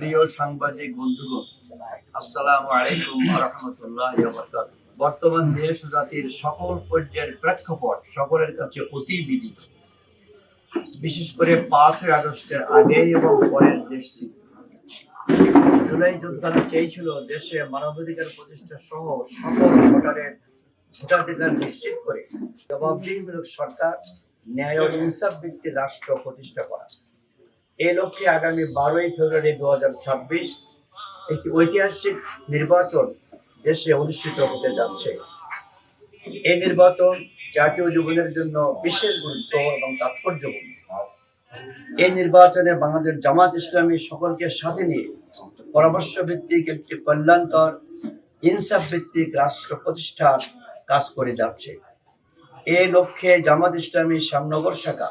প্রিয় সাংবাদিক বন্ধুগণ, আসসালামু আলাইকুম রহমতুল্লাহ বর্তমান দেশ জাতির সকল পর্যায়ের প্রেক্ষাপট সকলের কাছে অতি বিদিত। বিশেষ করে পাঁচই আগস্টের আগে এবং পরের দেশ। জুলাই যোদ্ধারা চেয়েছিল দেশে মানবাধিকার প্রতিষ্ঠা সহ সকল ভোটারের ভোটাধিকার নিশ্চিত করে জবাবদিহিমূলক সরকার, ন্যায় ইনসাফ ভিত্তিক রাষ্ট্র প্রতিষ্ঠা করা। এই লক্ষ্যে আগামী বারোই ফেব্রুয়ারি দু হাজার ছাব্বিশ একটি ঐতিহাসিক নির্বাচন দেশে অনুষ্ঠিত হতে যাচ্ছে। এই নির্বাচন জাতীয় জীবনের জন্য বিশেষ গুরুত্ব এবং তাৎপর্যপূর্ণ। এই নির্বাচনে বাংলাদেশ জামাত ইসলামী সকলকে সাথে নিয়ে পরামর্শ ভিত্তিক একটি কল্যাণকর ইনসাফ ভিত্তিক রাষ্ট্র প্রতিষ্ঠার কাজ করে যাচ্ছে। এই লক্ষ্যে জামাত ইসলামী শ্যামনগর শাখা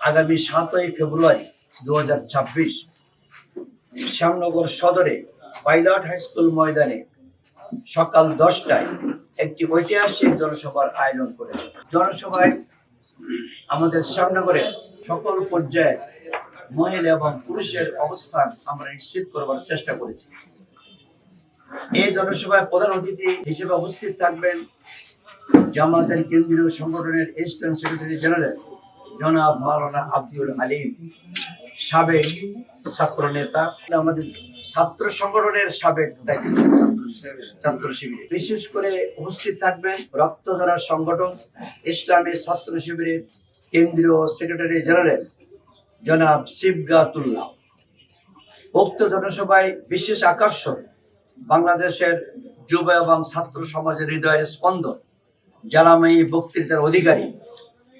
আগামী সাতই ফেব্রুয়ারি দু হাজার ছাব্বিশ শ্যামনগর সদরে পাইলট হাই স্কুল ময়দানে সকাল দশটায় একটি ঐতিহাসিক জনসভার আয়োজন করেছে। জনসভায় আমাদের শ্যামনগরে সকল পর্যায়ে মহিলা এবং পুরুষের অবস্থান আমরা নিশ্চিত করবার চেষ্টা করেছি। এই জনসভায় প্রধান অতিথি হিসেবে উপস্থিত থাকবেন জামাতের কেন্দ্রীয় সংগঠনের এসিস্ট্যান্ট সেক্রেটারি জেনারেল জনাব মাওলানা আব্দুল আলিম সাবেক ছাত্র নেতা, আমাদের ছাত্র সংগঠনের সাবেক ছাত্র শিবির। বিশেষ করে উপস্থিত থাকবেন রক্তধারা সংগঠন, ইসলামী ছাত্র শিবিরের কেন্দ্রীয় সেক্রেটারি জেনারেল জনাব শিবগাতুল্লাহ উক্ত জনসভায় বিশেষ আকর্ষণ বাংলাদেশের যুব এবং ছাত্র সমাজের হৃদয়ের স্পন্দন। জ্বালাময়ী বক্তৃতার অধিকারী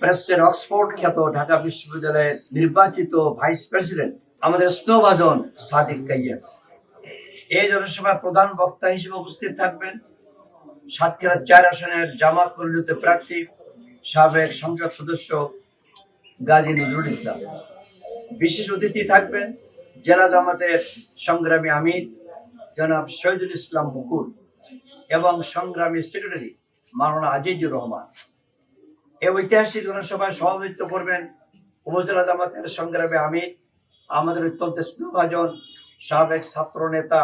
প্রেসের অক্সফোর্ড খ্যাত ঢাকা বিশ্ববিদ্যালয়ের নির্বাচিত ভাইস প্রেসিডেন্ট আমাদের স্নোভাজন সাদিক কাইয়া এই জনসভায় প্রধান বক্তা হিসেবে উপস্থিত থাকবেন সাতক্ষীরা চার আসনের জামাত পরিণত প্রার্থী, সাবেক সংসদ সদস্য গাজী নজরুল ইসলাম। বিশেষ অতিথি থাকবেন জেলা জামাতের সংগ্রামী আমির জনাব শহীদুল ইসলাম মুকুল এবং সংগ্রামী সেক্রেটারি মাওলানা আজিজুর রহমান। এই ঐতিহাসিক জনসভায় সভাপতিত্ব করবেন উপজেলা জামাতের সংগ্রামে আমির, আমাদের অত্যন্ত স্নেহভাজন সাবেক ছাত্র নেতা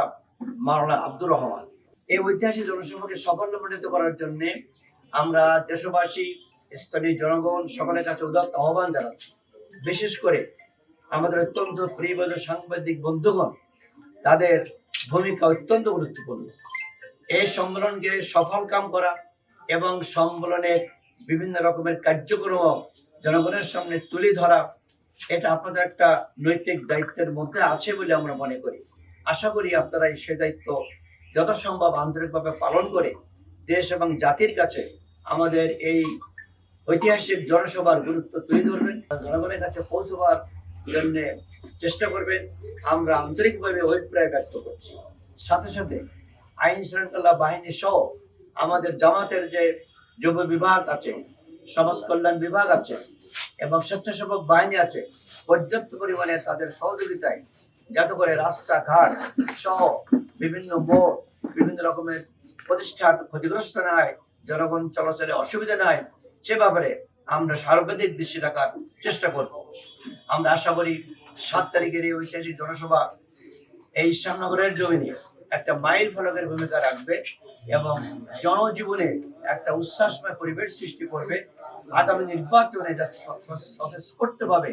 মাওলানা আব্দুর রহমান। এই ঐতিহাসিক জনসভাকে সাফল্যমণ্ডিত করার জন্য আমরা দেশবাসী, স্থানীয় জনগণ সকলের কাছে উদাত্ত আহ্বান জানাচ্ছি। বিশেষ করে আমাদের অত্যন্ত প্রিয়বজ সাংবাদিক বন্ধুগণ, তাদের ভূমিকা অত্যন্ত গুরুত্বপূর্ণ। এই সম্মেলনকে সফল কাম করা এবং সম্মেলনের বিভিন্ন রকমের কার্যক্রম জনগণের সামনে তুলে ধরা, এটা আপনাদের একটা নৈতিক দায়িত্বের মধ্যে আছে বলে আমরা মনে করি। আশা করি আপনারা এই সে দায়িত্ব যথাসম্ভব আন্তরিকভাবে পালন করে দেশ এবং জাতির কাছে আমাদের এই ঐতিহাসিক জনসভার গুরুত্ব তুলে ধরবেন জনগণের কাছে পৌঁছবার জন্য চেষ্টা করবেন আমরা আন্তরিকভাবে অভিপ্রায় ব্যক্ত করছি। সাথে সাথে আইন শৃঙ্খলা বাহিনী সহ আমাদের জামাতের যে যুব বিভাগ আছে, সমাজ কল্যাণ বিভাগ আছে এবং স্বেচ্ছাসেবক বাহিনী আছে। পর্যাপ্ত পরিমাণে তাদের সহযোগিতায় যাতে করে রাস্তাঘাট সহ বিভিন্ন মোড়, বিভিন্ন রকমের প্রতিষ্ঠান ক্ষতিগ্রস্ত না হয়, জনগণ চলাচলে অসুবিধা না হয়, সে ব্যাপারে আমরা সার্বাধিক দৃষ্টি রাখার চেষ্টা করব। আমরা আশা করি সাত তারিখের এই ঐতিহাসিক জনসভা এই শ্যামনগরের জমিনে একটা মাইল ফলকের ভূমিকা রাখবে এবং জনজীবনে একটা উচ্ছ্বাসময় পরিবেশ সৃষ্টি করবে। আগামী নির্বাচনে যাতে স্বতঃস্ফূর্তভাবে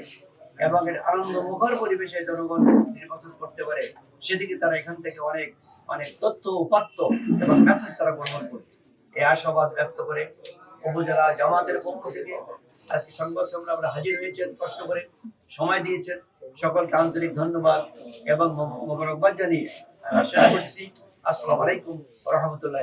এবং এর আনন্দমুখর পরিবেশে জনগণ নির্বাচন করতে পারে, সেদিকে তারা এখান থেকে অনেক অনেক তথ্য, উপাত্ত এবং মেসেজ তারা গ্রহণ করবে। এই আশাবাদ ব্যক্ত করে উপজেলা জামাতের পক্ষ থেকে আজকে সংবাদ সম্মেলনে আমরা হাজির হয়েছেন, কষ্ট করে সময় দিয়েছেন। সকলকে আন্তরিক ধন্যবাদ এবং মোবারকবাদ জানিয়ে আশা করছি, আসসালামু আলাইকুম রহমতুল্লাহ